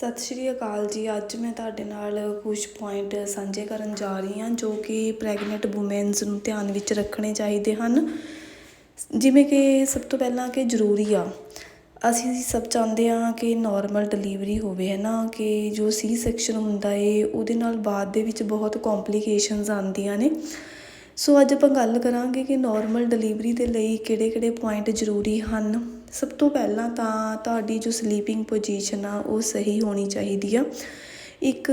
ਸਤਿ ਸ਼੍ਰੀ ਅਕਾਲ ਜੀ। ਅੱਜ ਮੈਂ ਤੁਹਾਡੇ ਨਾਲ ਕੁਝ ਪੁਆਇੰਟ ਸਾਂਝੇ ਕਰਨ ਜਾ ਰਹੀ ਹਾਂ, ਜੋ ਕਿ ਪ੍ਰੈਗਨੈਂਟ ਵੂਮੈਨਸ ਨੂੰ ਧਿਆਨ ਵਿੱਚ ਰੱਖਣੇ ਚਾਹੀਦੇ ਹਨ। ਜਿਵੇਂ ਕਿ ਸਭ ਤੋਂ ਪਹਿਲਾਂ ਕਿ ਜ਼ਰੂਰੀ ਆ, ਅਸੀਂ ਸਭ ਚਾਹੁੰਦੇ ਹਾਂ ਕਿ ਨਾਰਮਲ ਡਿਲੀਵਰੀ ਹੋਵੇ, ਹੈ ਨਾ? ਕਿ ਜੋ ਸੀ ਸੈਕਸ਼ਨ ਹੁੰਦਾ ਏ, ਉਹਦੇ ਨਾਲ ਬਾਅਦ ਦੇ ਵਿੱਚ ਬਹੁਤ ਕੰਪਲਿਕੇਸ਼ਨਸ ਆਉਂਦੀਆਂ ਨੇ। ਸੋ ਅੱਜ ਆਪਾਂ ਗੱਲ ਕਰਾਂਗੇ ਕਿ ਨਾਰਮਲ ਡਿਲੀਵਰੀ ਦੇ ਲਈ ਕਿਹੜੇ-ਕਿਹੜੇ ਪੁਆਇੰਟ ਜ਼ਰੂਰੀ ਹਨ। ਸਭ ਤੋਂ ਪਹਿਲਾਂ ਤਾਂ ਤੁਹਾਡੀ ਜੋ ਸਲੀਪਿੰਗ ਪੋਜੀਸ਼ਨ ਆ, ਉਹ ਸਹੀ ਹੋਣੀ ਚਾਹੀਦੀ ਆ। ਇੱਕ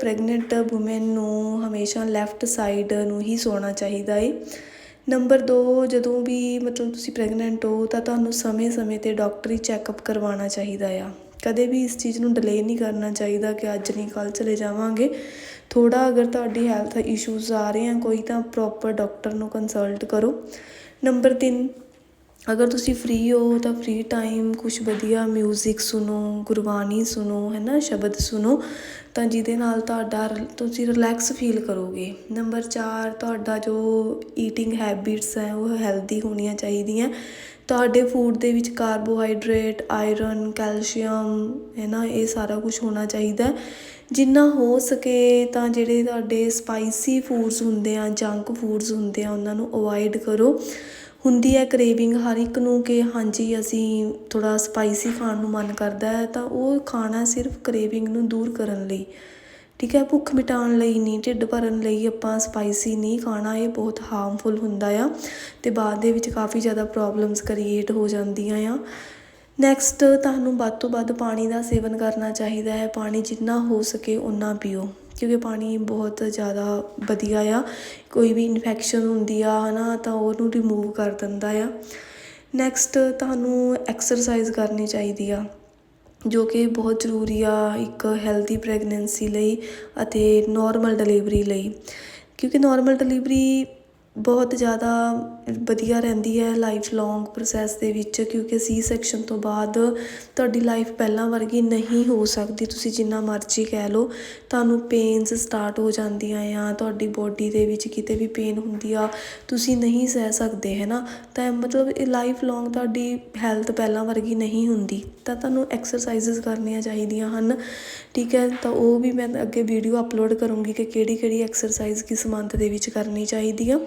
ਪ੍ਰੈਗਨੈਂਟ ਔਮਨ ਨੂੰ ਹਮੇਸ਼ਾ ਲੈਫਟ ਸਾਈਡ ਨੂੰ ਹੀ ਸੌਣਾ ਚਾਹੀਦਾ ਏ। ਨੰਬਰ 2 ਜਦੋਂ ਵੀ ਮਤਲਬ ਤੁਸੀਂ ਪ੍ਰੈਗਨੈਂਟ ਹੋ, ਤਾਂ ਤੁਹਾਨੂੰ ਸਮੇਂ-ਸਮੇਂ ਤੇ ਡਾਕਟਰੀ ਚੈੱਕਅਪ ਕਰਵਾਉਣਾ ਚਾਹੀਦਾ ਆ। ਕਦੇ ਵੀ ਇਸ ਚੀਜ਼ ਨੂੰ ਡਿਲੇ ਨਹੀਂ ਕਰਨਾ ਚਾਹੀਦਾ ਕਿ ਅੱਜ ਨਹੀਂ ਕੱਲ੍ਹ ਚਲੇ ਜਾਵਾਂਗੇ। ਥੋੜਾ ਅਗਰ ਤੁਹਾਡੀ ਹੈਲਥ ਇਸ਼ੂਜ਼ ਆ ਰਹੇ ਆ, ਕੋਈ ਤਾਂ ਪ੍ਰੋਪਰ ਡਾਕਟਰ ਨੂੰ ਕੰਸਲਟ ਕਰੋ। ਨੰਬਰ 3 ਅਗਰ ਤੁਸੀਂ ਫ੍ਰੀ ਹੋ ਤਾਂ ਫ੍ਰੀ ਟਾਈਮ ਕੁਝ ਵਧੀਆ 뮤직 ਸੁਣੋ, ਗੁਰਬਾਣੀ ਸੁਣੋ ਹੈ ਨਾ ਸ਼ਬਦ ਸੁਣੋ, ਤਾਂ ਜਿਹਦੇ ਨਾਲ ਤੁਹਾਡਾ ਤੁਸੀਂ ਰਿਲੈਕਸ ਫੀਲ ਕਰੋਗੇ। ਨੰਬਰ 4 ਤੁਹਾਡਾ ਜੋ ਈਟਿੰਗ ਹੈਬਿਟਸ ਹੈ, ਉਹ ਹੈਲਦੀ ਹੋਣੀਆਂ ਚਾਹੀਦੀਆਂ। ਤੁਹਾਡੇ ਫੂਡ ਦੇ ਵਿੱਚ ਕਾਰਬੋਹਾਈਡਰੇਟ ਆਇਰਨ ਕੈਲਸ਼ੀਅਮ ਹੈ ਨਾ, ਇਹ ਸਾਰਾ ਕੁਝ ਹੋਣਾ ਚਾਹੀਦਾ ਜਿੰਨਾ ਹੋ ਸਕੇ ਤਾਂ ਜਿਹੜੇ ਤੁਹਾਡੇ ਸਪਾਈਸੀ ਫੂਡਸ ਹੁੰਦੇ ਆ ਜੰਕ ਫੂਡਸ ਹੁੰਦੇ ਆ, ਉਹਨਾਂ ਨੂੰ ਅਵੋਇਡ ਕਰੋ। ਹੁੰਦੀ ਹੈ ਕਰੇਵਿੰਗ ਹਰ ਇੱਕ ਨੂੰ ਕਿ ਹਾਂਜੀ, ਅਸੀਂ ਥੋੜਾ ਸਪਾਈਸੀ ਖਾਣ ਨੂੰ ਮਨ ਕਰਦਾ ਹੈ, ਤਾਂ ਉਹ ਖਾਣਾ ਸਿਰਫ ਕਰੇਵਿੰਗ ਨੂੰ ਦੂਰ ਕਰਨ ਲਈ। ਠੀਕ ਹੈ, ਭੁੱਖ ਮਿਟਾਉਣ ਲਈ ਨਹੀਂ, ਢਿੱਡ ਭਰਨ ਲਈ ਆਪਾਂ ਸਪਾਈਸੀ ਨਹੀਂ ਖਾਣਾ, ਇਹ ਬਹੁਤ ਹਾਰਮਫੁਲ ਹੁੰਦਾ ਆ ਤੇ ਬਾਅਦ ਦੇ ਵਿੱਚ ਕਾਫੀ ਜ਼ਿਆਦਾ ਪ੍ਰੋਬਲਮਸ ਕ੍ਰੀਏਟ ਹੋ ਜਾਂਦੀਆਂ ਆ। ਨੈਕਸਟ ਤੁਹਾਨੂੰ ਵੱਧ ਤੋਂ ਵੱਧ ਪਾਣੀ ਦਾ ਸੇਵਨ ਕਰਨਾ ਚਾਹੀਦਾ ਹੈ, ਪਾਣੀ ਜਿੰਨਾ ਹੋ ਸਕੇ ਉਨਾ ਪੀਓ, ਕਿਉਂਕਿ ਪਾਣੀ ਬਹੁਤ ਜ਼ਿਆਦਾ ਵਧੀਆ ਆ, ਕੋਈ ਵੀ ਇਨਫੈਕਸ਼ਨ ਹੁੰਦੀ ਆ, ਹਨਾ, ਤਾਂ ਉਹਨੂੰ ਰਿਮੂਵ ਕਰ ਦਿੰਦਾ ਆ। ਨੈਕਸਟ ਤੁਹਾਨੂੰ ਐਕਸਰਸਾਈਜ਼ ਕਰਨੀ ਚਾਹੀਦੀ ਆ। ਜੋ ਕਿ ਬਹੁਤ ਜ਼ਰੂਰੀ ਆ ਇੱਕ ਹੈਲਦੀ ਪ੍ਰੈਗਨੈਂਸੀ ਲਈ ਅਤੇ ਨੋਰਮਲ ਡਿਲੀਵਰੀ ਲਈ ਕਿਉਂਕਿ ਨੋਰਮਲ ਡਿਲੀਵਰੀ ਬਹੁਤ ਜ਼ਿਆਦਾ ਵਧੀਆ ਰਹਿੰਦੀ ਹੈ ਲਾਈਫ ਲੌਂਗ ਪ੍ਰੋਸੈਸ ਦੇ ਵਿੱਚ, ਕਿਉਂਕਿ ਸੀ ਸੈਕਸ਼ਨ ਤੋਂ ਬਾਅਦ ਤੁਹਾਡੀ ਲਾਈਫ ਪਹਿਲਾਂ ਵਰਗੀ ਨਹੀਂ ਹੋ ਸਕਦੀ, ਤੁਸੀਂ ਜਿੰਨਾ ਮਰਜ਼ੀ ਕਹਿ ਲਓ। ਤੁਹਾਨੂੰ ਪੇਨਸ ਸਟਾਰਟ ਹੋ ਜਾਂਦੀਆਂ ਆ, ਤੁਹਾਡੀ ਬੋਡੀ ਦੇ ਵਿੱਚ ਕਿਤੇ ਵੀ ਪੇਨ ਹੁੰਦੀ ਆ, ਤੁਸੀਂ ਨਹੀਂ ਸਹਿ ਸਕਦੇ, ਹੈ ਨਾ? ਤਾਂ ਮਤਲਬ ਇਹ ਲਾਈਫ ਲੌਂਗ ਤੁਹਾਡੀ ਹੈਲਥ ਪਹਿਲਾਂ ਵਰਗੀ ਨਹੀਂ ਹੁੰਦੀ। ਤਾਂ ਤੁਹਾਨੂੰ ਐਕਸਰਸਾਈਜ਼ਸ ਕਰਨੀਆਂ ਚਾਹੀਦੀਆਂ ਹਨ, ਠੀਕ ਹੈ? ਤਾਂ ਉਹ ਵੀ ਮੈਂ ਅੱਗੇ ਵੀਡੀਓ ਅਪਲੋਡ ਕਰੂੰਗੀ ਕਿ ਕਿਹੜੀ ਕਿਹੜੀ ਐਕਸਰਸਾਈਜ਼ ਕਿਸ ਮੰਥ ਦੇ ਵਿੱਚ ਕਰਨੀ ਚਾਹੀਦੀ ਆ।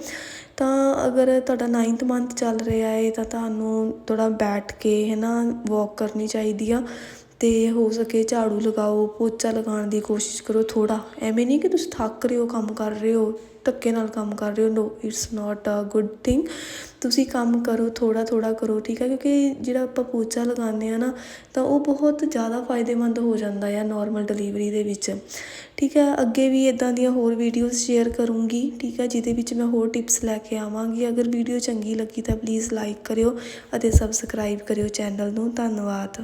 ਤਾਂ ਅਗਰ ਤੁਹਾਡਾ ਨਾਈਨਥ ਮੰਥ ਚੱਲ ਰਿਹਾ ਹੈ ਤਾਂ ਤੁਹਾਨੂੰ ਥੋੜ੍ਹਾ ਬੈਠ ਕੇ ਹੈ ਨਾ ਵੋਕ ਕਰਨੀ ਚਾਹੀਦੀ ਆ ਅਤੇ ਹੋ ਸਕੇ ਝਾੜੂ ਲਗਾਓ, ਪੋਚਾ ਲਗਾਉਣ ਦੀ ਕੋਸ਼ਿਸ਼ ਕਰੋ ਥੋੜ੍ਹਾ। ਐਵੇਂ ਨਹੀਂ ਕਿ ਤੁਸੀਂ ਥੱਕ ਰਹੇ ਹੋ, ਕੰਮ ਕਰ ਰਹੇ ਹੋ। ਧੱਕੇ ਨਾਲ ਕੰਮ ਕਰ ਰਹੇ ਹੋ no it's not a good thing ਤੁਸੀਂ ਕੰਮ ਕਰੋ, ਥੋੜ੍ਹਾ ਥੋੜ੍ਹਾ ਕਰੋ, ਠੀਕ ਹੈ? ਕਿਉਂਕਿ ਜਿਹੜਾ ਆਪਾਂ ਪੋਚਾ ਲਗਾਉਂਦੇ ਆ ਨਾ, ਤਾਂ ਉਹ ਬਹੁਤ ਜ਼ਿਆਦਾ ਫਾਇਦੇਮੰਦ ਹੋ ਜਾਂਦਾ ਆ ਨੋਰਮਲ ਡਿਲੀਵਰੀ ਦੇ ਵਿੱਚ। ਠੀਕ ਹੈ? ਅੱਗੇ ਵੀ ਇਦਾਂ ਦੀਆਂ ਹੋਰ ਵੀਡੀਓਜ਼ ਸ਼ੇਅਰ ਕਰੂੰਗੀ, ਠੀਕ ਹੈ? ਜਿਹਦੇ ਵਿੱਚ ਮੈਂ ਹੋਰ ਟਿਪਸ ਲੈ ਕੇ ਆਵਾਂਗੀ। ਅਗਰ ਵੀਡੀਓ ਚੰਗੀ ਲੱਗੀ ਤਾਂ ਪਲੀਜ਼ ਲਾਈਕ ਕਰਿਓ ਅਤੇ ਸਬਸਕ੍ਰਾਈਬ ਕਰਿਓ ਚੈਨਲ ਨੂੰ। ਧੰਨਵਾਦ।